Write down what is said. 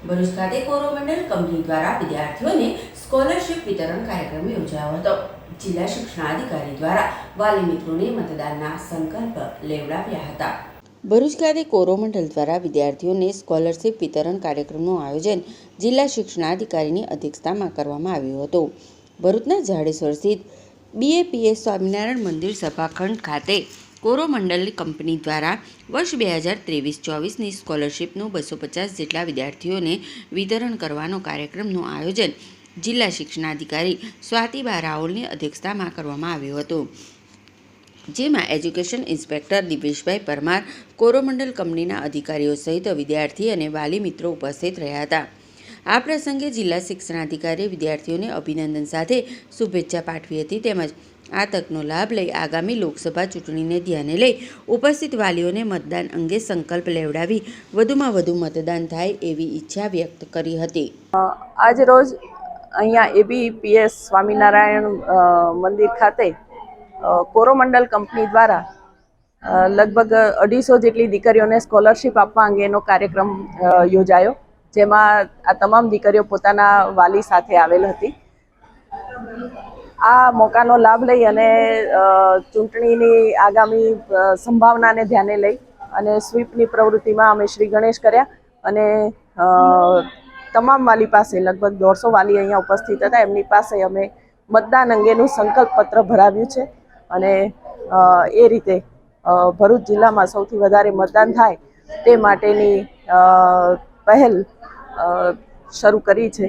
ભરૂચ ખાતે કોરોમંડળ કંપની દ્વારા વિદ્યાર્થીઓને સ્કોલરશિપ વિતરણ કાર્યક્રમ યોજાયો હતો. જિલ્લા શિક્ષણાધિકારી દ્વારા વાલી મિત્રોને મતદાનના સંકલ્પ લેવડાવ્યા હતા. ભરૂચ ખાતે કોરોમંડળ દ્વારા વિદ્યાર્થીઓને સ્કોલરશિપ વિતરણ કાર્યક્રમનું આયોજન જિલ્લા શિક્ષણાધિકારીની અધ્યક્ષતામાં કરવામાં આવ્યું હતું. ભરૂચના જાડેશ્વર સ્થિત બીએપીએસ સ્વામિનારાયણ મંદિર સભાખંડ ખાતે કોરોમંડળ કંપની દ્વારા વર્ષ બે હજાર ત્રેવીસ ચોવીસની સ્કોલરશિપનું બસો પચાસ જેટલા વિદ્યાર્થીઓને વિતરણ કરવાનો કાર્યક્રમનું આયોજન જિલ્લા શિક્ષણાધિકારી સ્વાતિબા રાઓલની અધ્યક્ષતામાં કરવામાં આવ્યું હતું. જેમાં એજ્યુકેશન ઇન્સ્પેક્ટર દિવેશભાઈ પરમાર, કોરોમંડલ કંપનીના અધિકારીઓ સહિત વિદ્યાર્થી અને વાલી મિત્રો ઉપસ્થિત રહ્યા હતા. આ પ્રસંગે જિલ્લા શિક્ષણાધિકારીએ વિદ્યાર્થીઓને અભિનંદન સાથે શુભેચ્છા પાઠવી હતી તેમજ આ તકનો લાભ લઈ આગામી લોકસભા ચૂંટણીને ધ્યાને લઈ ઉપસ્થિત વાલીઓને મતદાન અંગે સંકલ્પ લેવડાવી વધુમાં વધુ મતદાન થાય એવી ઈચ્છા વ્યક્ત કરી હતી. આજ રોજ અહીંયા એબીપીએસ સ્વામિનારાયણ મંદિર ખાતે કોરોમંડલ કંપની દ્વારા લગભગ અઢીસો જેટલી દીકરીઓને સ્કોલરશિપ આપવા અંગેનો કાર્યક્રમ યોજાયો. જેમાં આ તમામ દીકરીઓ પોતાના વાલી સાથે આવેલ હતી. આ મોકાનો લાભ લઈ અને ચૂંટણીની આગામી સંભાવનાને ધ્યાને લઈ અને સ્વીપની પ્રવૃત્તિમાં અમે શ્રી ગણેશ કર્યા અને તમામ વાલી પાસે લગભગ દોઢસો વાલી અહીંયા ઉપસ્થિત હતા. એમની પાસે અમે મતદાન અંગેનું સંકલ્પ પત્ર ભરાવ્યું છે અને એ રીતે ભરૂચ જિલ્લામાં સૌથી વધારે મતદાન થાય તે માટેની પહેલ શરૂ કરી છે.